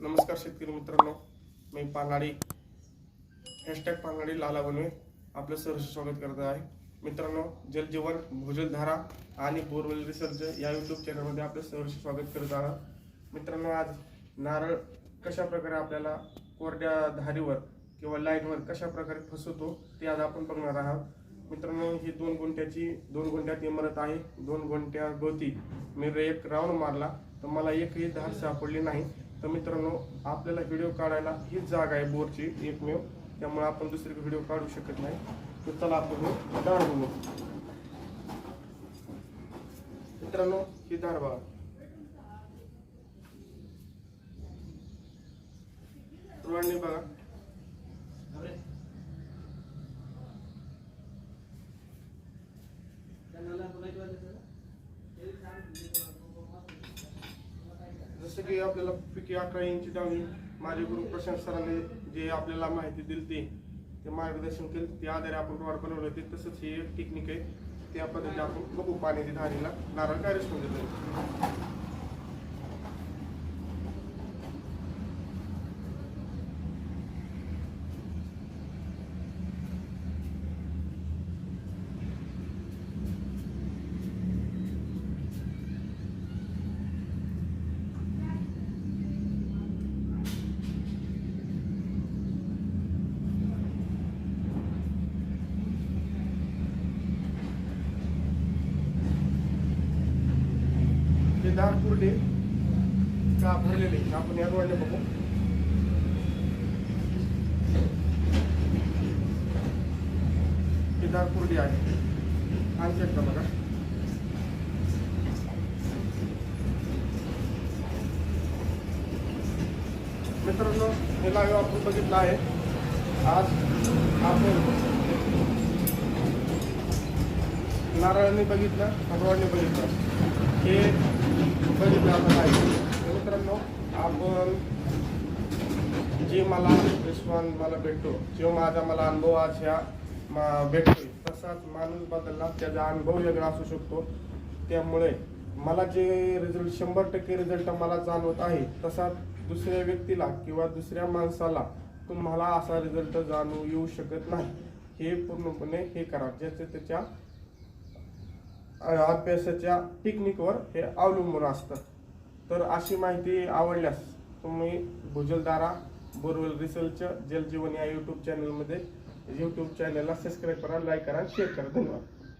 नमस्कार शेतकरी मित्रांनो मी पांगाडी हॅशटॅग पांगाडी लाला बनवे. आपलं सहर्ष स्वागत करत आहे. मित्रांनो जलजीवन भूजलधारा आणि बोरवेल रिसर्च या यूट्यूब चॅनलमध्ये आपलं सहर्ष स्वागत करत आहात. मित्रांनो आज नारळ कशा प्रकारे आपल्याला कोरड्या धारीवर किंवा लाईनवर कशा प्रकारे फसवतो ते आज आपण बघणार आहात. मित्रांनो ही दोन गुंठ्याची दोन गुंठ्यात इमारत आहे दोन गुंठ्या भोवती मी एक राऊंड मारला तर मला एकही धार सापडली नाही. तर मित्रांनो आपल्याला व्हिडिओ काढायला हीच जागा आहे बोरची एकमेव. त्यामुळे आपण दुसरीकडे व्हिडिओ काढू शकत नाही. तर चला आपण दार बघू मित्रांनो ही दार बघा. बघा. की आपल्याला पिके अकरा इंची डावी माझे गुरु प्रशांत सरांनी जे आपल्याला माहिती दिली ती ते मार्गदर्शन केलं. त्या आधारे आपण रोड बनवलं ते. तसंच हे एक टेक्निक आहे. त्या पद्धतीने आपण बघू पाणी धारीला नारळ कार्यक्रम देतो दार धार का भरलेले? आपण या डोळ्याने बघू. ही दार पुरली आहे. आणखी चेक बघा. मित्रांनो हे लाईव्ह आपण बघितलं आहे. आज आपण नारळाने बघितलं भगवानने बघितलं. हे मित्रांनो आपण जे मला रिस्पॉन्स मला भेटतो जो माझा मला अनुभव आज ह्या मा- भेटतोय तसाच माणूस बदलला त्याचा अनुभव वेगळा असू शकतो. त्यामुळे मला जे रिझल्ट शंभर टक्के रिझल्ट मला जाणवत आहे तसा दुसऱ्या व्यक्तीला किंवा दुसऱ्या माणसाला तुम्हाला असा रिझल्ट जाणू येऊ शकत नाही. हे पूर्णपणे हे करा ज्याच्या त्याच्या अभ्यासाच्या टेक्निकवर हे अवलंबून असतं तर अशी माहिती आवडल्यास तुम्ही भुजलदारा बोरवेल रिसर्च जलजीवन या यूट्यूब चॅनलमध्ये यूट्यूब चॅनलला सबस्क्राईब करा लाईक करा शेअर करा. धन्यवाद.